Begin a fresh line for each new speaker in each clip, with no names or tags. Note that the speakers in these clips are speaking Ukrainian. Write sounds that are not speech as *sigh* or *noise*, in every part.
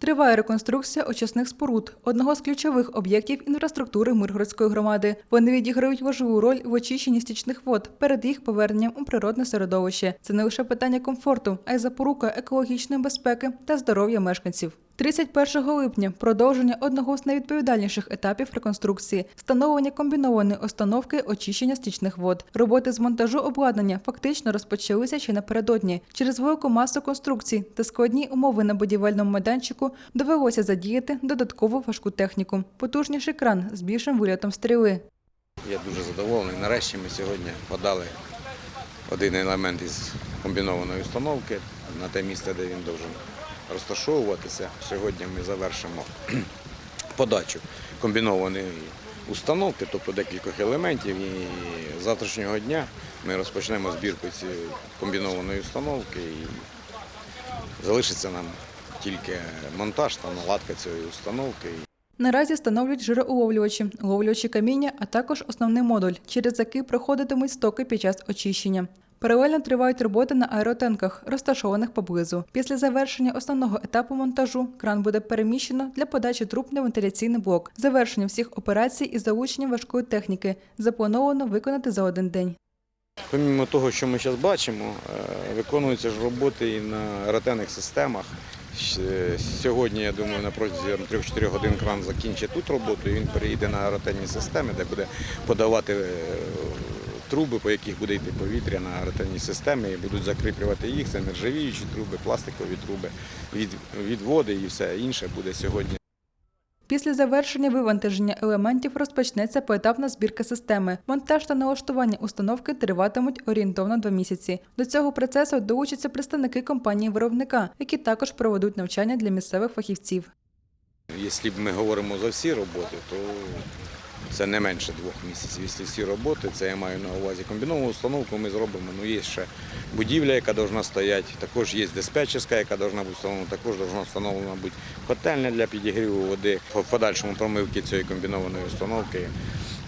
Триває реконструкція очисних споруд, одного з ключових об'єктів інфраструктури Миргородської громади. Вони відіграють важливу роль в очищенні стічних вод перед їх поверненням у природне середовище. Це не лише питання комфорту, а й запорука екологічної безпеки та здоров'я мешканців. 31 липня продовження одного з найвідповідальніших етапів реконструкції встановлення комбінованої установки очищення стічних вод. Роботи з монтажу обладнання фактично розпочалися ще напередодні. Через велику масу конструкцій та складні умови на будівельному майданчику довелося задіяти додаткову важку техніку. Потужніший кран з більшим вильотом стріли.
Я дуже задоволений. Нарешті ми сьогодні подали один елемент із комбінованої установки на те місце, де він повинен розташовуватися. Сьогодні ми завершимо *clears throat* подачу комбінованої установки, тобто декількох елементів. І з завтрашнього дня ми розпочнемо збірку цієї комбінованої установки і залишиться нам тільки монтаж та наладка цієї установки.
Наразі встановлюють жироуловлювачі, уловлювачі каміння, а також основний модуль, через який проходитимуть стоки під час очищення. Паралельно тривають роботи на аеротенках, розташованих поблизу. Після завершення основного етапу монтажу кран буде переміщено для подачі труб на вентиляційний блок. Завершення всіх операцій із залученням важкої техніки заплановано виконати за один день.
Помімо того, що ми зараз бачимо, е, виконуються ж роботи і на ретенних системах. Сьогодні, я думаю, на протязі 3-4 годин кран закінчить тут роботу і він переїде на ретенні системи, де буде подавати е, труби, по яких буде йти повітря на ретенні системи і будуть закріплювати їх. Це нержавіючі труби, пластикові труби, від, відводи і все інше буде сьогодні.
Після завершення вивантаження елементів розпочнеться поетапна збірка системи. Монтаж та налаштування установки триватимуть орієнтовно два місяці. До цього процесу долучаться представники компанії-виробника, які також проведуть навчання для місцевих фахівців.
Якщо б ми говоримо за всі роботи, то це не менше двох місяців. Якщо всі роботи, це я маю на увазі комбіновану установку, ми зробимо. Ну, є ще будівля, яка повинна стояти, також є диспетчерська, яка повинна бути встановлена, також повинна встановлена бути котельня для підігріву води, в подальшому промивки цієї комбінованої установки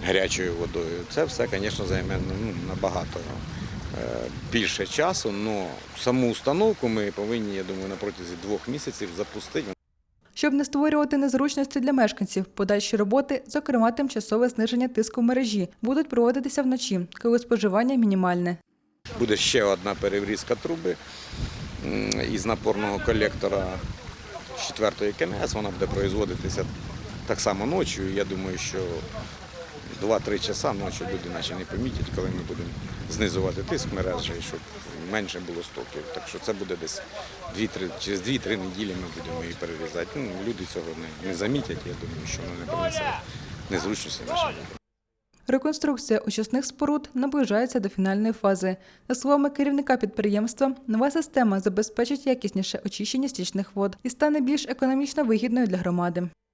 гарячою водою. Це все, звісно, займе ну, набагато е, більше часу, але саму установку ми повинні, я думаю, протязі двох місяців запустити.
Щоб не створювати незручності для мешканців, подальші роботи, зокрема тимчасове зниження тиску в мережі, будуть проводитися вночі, коли споживання мінімальне.
Буде ще одна переврізка труби із напорного колектора з четвертої КНС. Вона буде производитися так само ночі. Я думаю, що 2-3 часа ночі люди наче не помітять, коли ми будемо знизувати тиск мережі, щоб менше було стоків. Так що це буде десь 2-3, через 2-3 неділі ми будемо її перерізати. Ну, люди цього не, не замітять. Я думаю, що воно не принесе незручності нашим людям.
Реконструкція очисних споруд наближається до фінальної фази. За словами керівника підприємства, нова система забезпечить якісніше очищення стічних вод і стане більш економічно вигідною для громади.